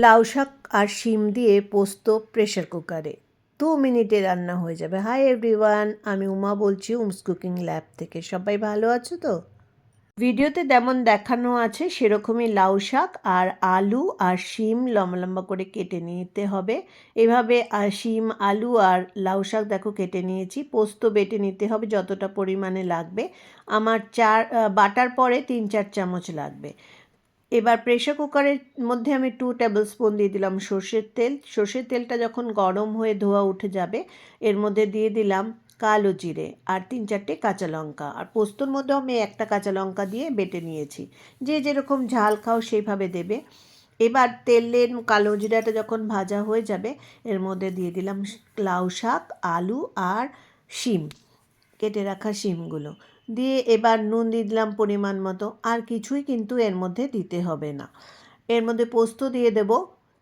লাউ শাক আর শিম দিয়ে পোস্ত প্রেশার কুকারে। দু মিনিটে রান্না হয়ে যাবে। হাই এভরিওয়ান, আমি উমা বলছি উমস কুকিং ল্যাব থেকে। সবাই ভালো আছো তো? ভিডিওতে যেমন দেখানো আছে, সেরকমই লাউ শাক আর আলু আর শিম লম্বা লম্বা করে কেটে নিতে হবে। এভাবে শিম, আলু আর লাউ শাক দেখো কেটে নিয়েছি। পোস্ত বেটে নিতে হবে যতটা পরিমাণে লাগবে। আমার চার বাটার পরে তিন, চার চামচ লাগবে। এবার প্রেশার কুকারের মধ্যে আমি টু টেবিল স্পুন দিয়ে দিলাম সর্ষের তেল। সর্ষের তেলটা যখন গরম হয়ে ধোয়া উঠে যাবে, এর মধ্যে দিয়ে দিলাম কালো জিরে আর তিন চারটে কাঁচা লঙ্কা। আর পোস্তর মধ্যেও আমি একটা কাঁচা লঙ্কা দিয়ে বেটে নিয়েছি। যে যেরকম ঝাল খাও সেইভাবে দেবে। এবার তেলের কালো জিরাটা যখন ভাজা হয়ে যাবে, এর মধ্যে দিয়ে দিলাম লাউ শাক, আলু আর শিম, কেটে রাখা শিমগুলো। দিয়ে এবার নুন দিয়ে দিলাম পরিমাণ মতো। আর কিছুই কিন্তু এর মধ্যে দিতে হবে না। এর মধ্যে পোস্ত দিয়ে দেব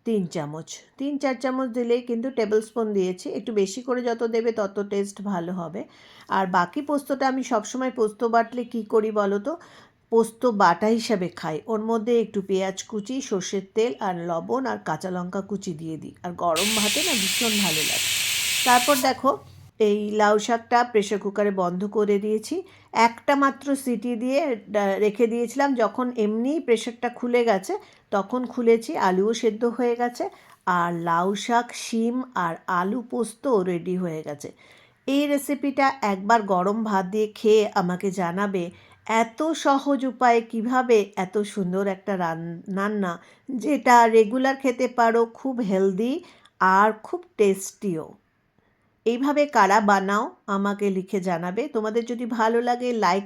তিন চামচ। তিন, চার চামচ দিলেই কিন্তু টেবিল স্পুন দিয়েছি। একটু বেশি করে যত দেবে তত টেস্ট ভালো হবে। আর বাকি পোস্তটা আমি সবসময় পোস্ত বাটলে কি করি বলো তো? পোস্ত বাটা হিসাবে খাই। ওর মধ্যে একটু পেঁয়াজ কুচি, সর্ষের তেল আর লবণ আর কাঁচা লঙ্কা কুচি দিয়ে দিই। আর গরম ভাতে না ভীষণ ভালো লাগে। তারপর দেখো এই লাউ শাকটা প্রেশার কুকারে বন্ধ করে দিয়েছি। একটা মাত্র সিটি দিয়ে রেখে দিয়েছিলাম। যখন এমনিই প্রেশারটা খুলে গেছে, তখন খুলেছি, আলুও সেদ্ধ হয়ে গেছে, আর লাউ শাক, শিম আর আলু পোস্ত রেডি হয়ে গেছে। এই রেসিপিটা একবার গরম ভাত দিয়ে খেয়ে আমাকে জানাবে এত সহজ উপায়ে কীভাবে এত সুন্দর একটা রান- রান্না, যেটা রেগুলার খেতে পারো, খুব হেলদি আর খুব টেস্টিও এইভাবে কারা বানাও আমাকে লিখে জানাবে। তোমাদের যদি ভালো লাগে লাইক